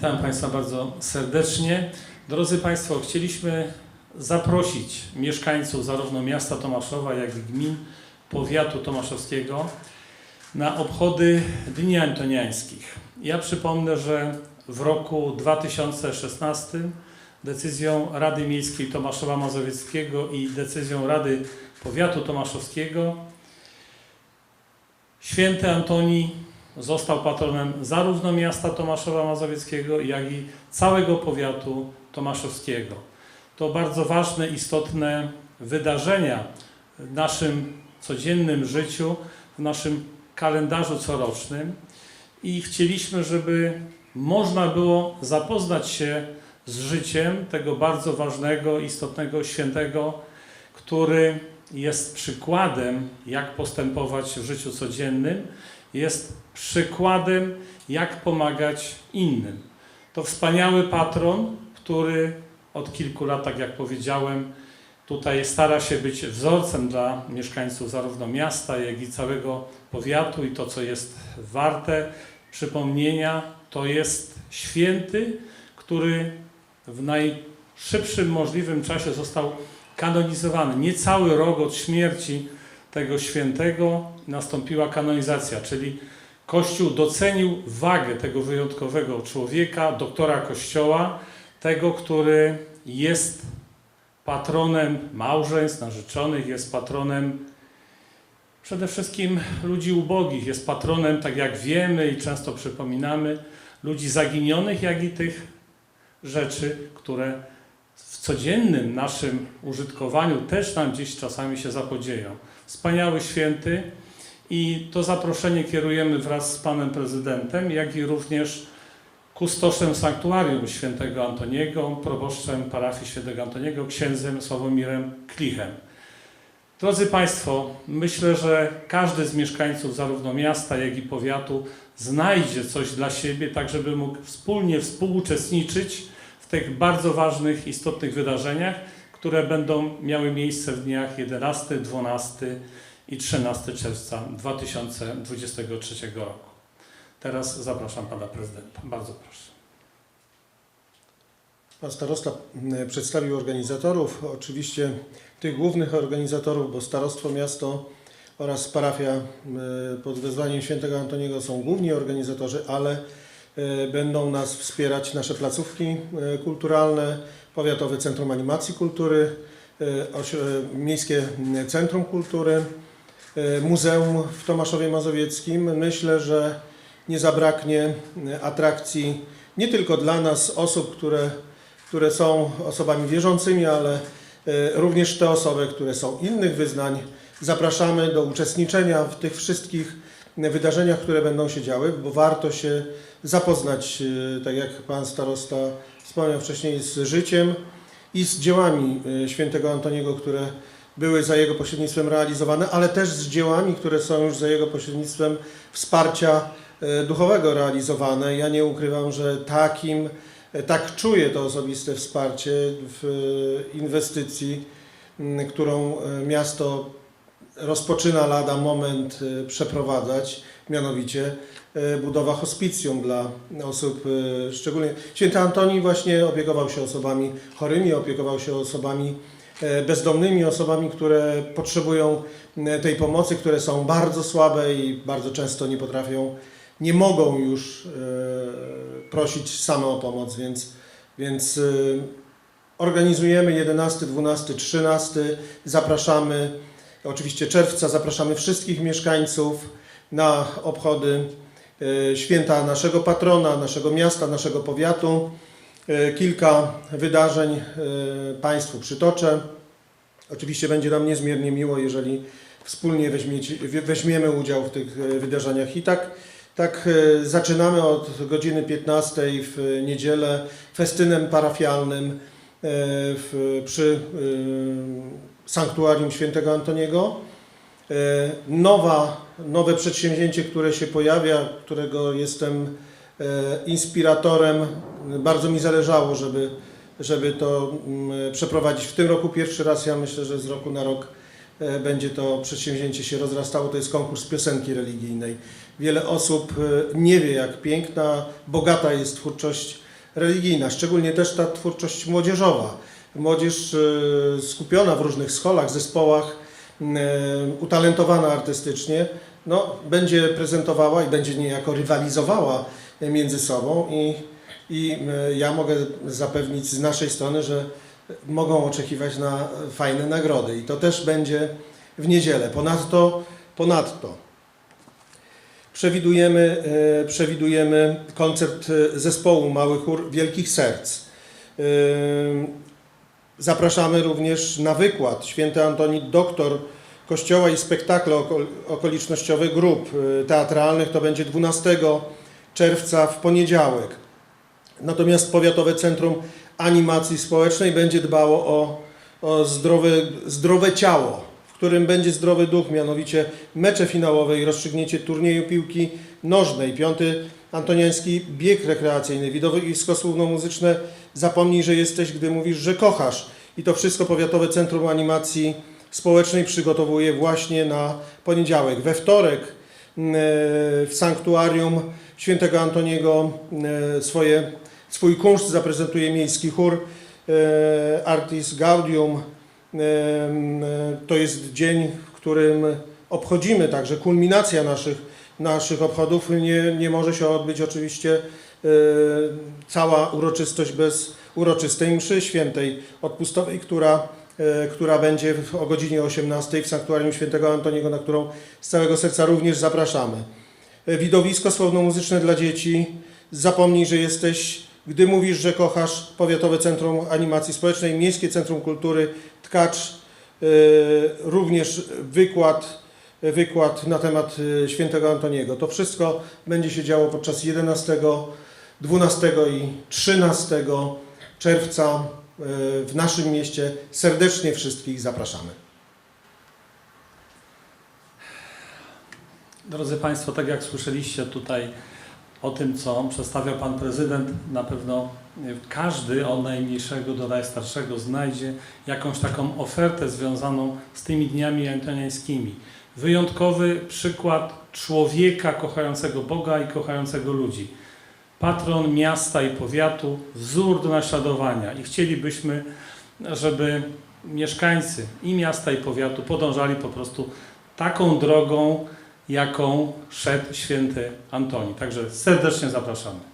Państwa bardzo serdecznie. Drodzy Państwo, chcieliśmy zaprosić mieszkańców zarówno miasta Tomaszowa, jak i gmin powiatu tomaszowskiego na obchody Dni Antoniańskich. Ja przypomnę, że w roku 2016 decyzją Rady Miejskiej Tomaszowa Mazowieckiego i decyzją Rady Powiatu Tomaszowskiego Święty Antoni został patronem zarówno miasta Tomaszowa Mazowieckiego, jak i całego powiatu tomaszowskiego. To bardzo ważne, istotne wydarzenia w naszym codziennym życiu, w naszym kalendarzu corocznym i chcieliśmy, żeby można było zapoznać się z życiem tego bardzo ważnego, istotnego świętego, który jest przykładem, jak postępować w życiu codziennym, jest przykładem, jak pomagać innym. To wspaniały patron, który od kilku lat, tak jak powiedziałem, tutaj stara się być wzorcem dla mieszkańców zarówno miasta, jak i całego powiatu i to, co jest warte przypomnienia, to jest święty, który w najszybszym możliwym czasie został kanonizowany. Niecały rok od śmierci tego świętego nastąpiła kanonizacja, czyli Kościół docenił wagę tego wyjątkowego człowieka, doktora Kościoła, tego, który jest patronem małżeństw, narzeczonych, jest patronem przede wszystkim ludzi ubogich, jest patronem, tak jak wiemy i często przypominamy, ludzi zaginionych, jak i tych rzeczy, które w codziennym naszym użytkowaniu też nam gdzieś czasami się zapodzieją. Wspaniały święty i to zaproszenie kierujemy wraz z panem prezydentem, jak i również kustoszem sanktuarium świętego Antoniego, proboszczem parafii świętego Antoniego, księdzem Sławomirem Klichem. Drodzy Państwo, myślę, że każdy z mieszkańców zarówno miasta, jak i powiatu znajdzie coś dla siebie, tak żeby mógł wspólnie współuczestniczyć w tych bardzo ważnych, istotnych wydarzeniach, które będą miały miejsce w dniach 11, 12 i 13 czerwca 2023 roku. Teraz zapraszam Pana Prezydenta. Bardzo proszę. Pan starosta m, przedstawił organizatorów, oczywiście tych głównych organizatorów, bo starostwo miasto oraz parafia m, pod wezwaniem świętego Antoniego są główni organizatorzy, ale e, będą nas wspierać nasze placówki e, kulturalne, Powiatowe Centrum Animacji Kultury, e, e, Miejskie Centrum Kultury, e, Muzeum w Tomaszowie Mazowieckim. Myślę, że nie zabraknie atrakcji nie tylko dla nas, osób, które które są osobami wierzącymi, ale również te osoby, które są innych wyznań. Zapraszamy do uczestniczenia w tych wszystkich wydarzeniach, które będą się działy, bo warto się zapoznać, e, tak jak Pan Starosta wspomniał wcześniej, z życiem i z dziełami e, świętego Antoniego, które były za jego pośrednictwem realizowane, ale też z dziełami, które są już za jego pośrednictwem wsparcia e, duchowego realizowane. Ja nie ukrywam, że takim tak czuję to osobiste wsparcie w inwestycji, którą miasto rozpoczyna lada moment e, przeprowadzać, mianowicie e, budowa hospicjum dla osób e, szczególnie. Święty Antoni właśnie opiekował się osobami chorymi, opiekował się osobami bezdomnymi, osobami, które potrzebują tej pomocy, które są bardzo słabe i bardzo często nie potrafią nie mogą już prosić same o pomoc, więc, więc organizujemy 11, 12, 13, zapraszamy, oczywiście czerwca, zapraszamy wszystkich mieszkańców na obchody e, święta naszego patrona, naszego miasta, naszego powiatu. E, Kilka wydarzeń e, Państwu przytoczę. Oczywiście będzie nam niezmiernie miło, jeżeli wspólnie weźmiemy udział w tych wydarzeniach. I tak, tak zaczynamy od godziny 15 w niedzielę festynem parafialnym w, przy sanktuarium świętego Antoniego. E, Nowa, nowe przedsięwzięcie, które się pojawia, którego jestem e, inspiratorem. Bardzo mi zależało, żeby, żeby to mm, przeprowadzić w tym roku pierwszy raz. Ja myślę, że z roku na rok e, będzie to przedsięwzięcie się rozrastało. To jest konkurs piosenki religijnej. Wiele osób nie wie, jak piękna, bogata jest twórczość religijna, szczególnie też ta twórczość młodzieżowa. Młodzież e, skupiona w różnych scholach, zespołach, e, utalentowana artystycznie, no, będzie prezentowała i będzie niejako rywalizowała między sobą i, i e, ja mogę zapewnić z naszej strony, że mogą oczekiwać na fajne nagrody i to też będzie w niedzielę. Ponadto, ponadto przewidujemy, przewidujemy koncert zespołu Mały Chór Wielkich Serc. Zapraszamy również na wykład święty Antoni Doktor Kościoła i spektakle oko- okolicznościowe grup e, teatralnych. To będzie 12 czerwca w poniedziałek. Natomiast Powiatowe Centrum Animacji Społecznej będzie dbało o, o zdrowe, zdrowe ciało, w którym będzie zdrowy duch, mianowicie mecze finałowe i rozstrzygnięcie turnieju piłki nożnej. Piąty Antoniański bieg rekreacyjny, widowisko słowno-muzyczne Zapomnij, że jesteś, gdy mówisz, że kochasz. I to wszystko Powiatowe Centrum Animacji Społecznej przygotowuje właśnie na poniedziałek. We wtorek mm, w sanktuarium świętego Antoniego e, swoje, swój kunszt zaprezentuje miejski chór e, Artis Gaudium. E, m, To jest dzień, w którym obchodzimy także kulminacja naszych, naszych obchodów. Nie, nie może się odbyć oczywiście e, cała uroczystość bez uroczystej mszy świętej odpustowej, która, e, która będzie o godzinie 18 w sanktuarium świętego Antoniego, na którą z całego serca również zapraszamy. E, Widowisko słowno-muzyczne dla dzieci. Zapomnij, że jesteś, gdy mówisz, że kochasz Powiatowe Centrum Animacji Społecznej, Miejskie Centrum Kultury Tkacz, e, również wykład, wykład na temat e, świętego Antoniego. To wszystko będzie się działo podczas 11, 12 i 13 czerwca e, w naszym mieście. Serdecznie wszystkich zapraszamy. Drodzy Państwo, tak jak słyszeliście tutaj o tym, co przedstawiał Pan Prezydent, na pewno e, każdy od najmniejszego do najstarszego znajdzie jakąś taką ofertę związaną z tymi dniami antoniańskimi. Wyjątkowy przykład człowieka kochającego Boga i kochającego ludzi. Patron miasta i powiatu, wzór do naśladowania i chcielibyśmy, żeby mieszkańcy i miasta i powiatu podążali po prostu taką drogą, jaką szedł święty Antoni. Także serdecznie zapraszamy.